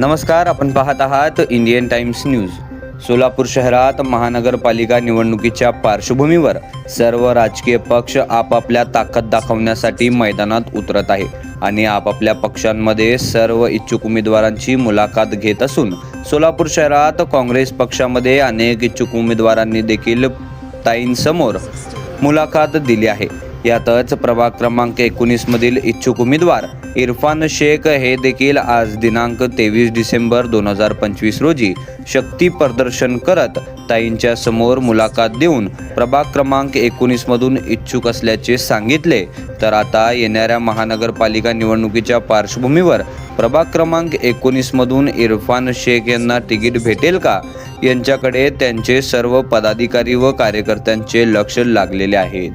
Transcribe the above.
नमस्कार आपण पाहत आहात इंडियन टाइम्स न्यूज. सोलापूर शहरात महानगरपालिका निवडणुकीच्या पार्श्वभूमीवर सर्व राजकीय पक्ष आपापल्या ताकद दाखवण्यासाठी मैदानात उतरत आहे आणि आपापल्या पक्षांमध्ये सर्व इच्छुक उमेदवारांची मुलाखत घेत असून सोलापूर शहरात काँग्रेस पक्षामध्ये अनेक इच्छुक उमेदवारांनी देखील ताईंसमोर मुलाखत दिली आहे. यातच प्रभाग क्रमांक एकोणीसमधील इच्छुक उमेदवार इरफान शेख हे देखील आज दिनांक तेवीस डिसेंबर दोन हजार पंचवीस रोजी शक्ती प्रदर्शन करत ताईंच्या समोर मुलाखत देऊन प्रभाग क्रमांक एकोणीसमधून इच्छुक असल्याचे सांगितले. तर आता येणाऱ्या महानगरपालिका निवडणुकीच्या पार्श्वभूमीवर प्रभाग क्रमांक एकोणीसमधून इरफान शेख यांना तिकीट भेटेल का? यांच्याकडे त्यांचे सर्व पदाधिकारी व कार्यकर्त्यांचे लक्ष लागलेले आहे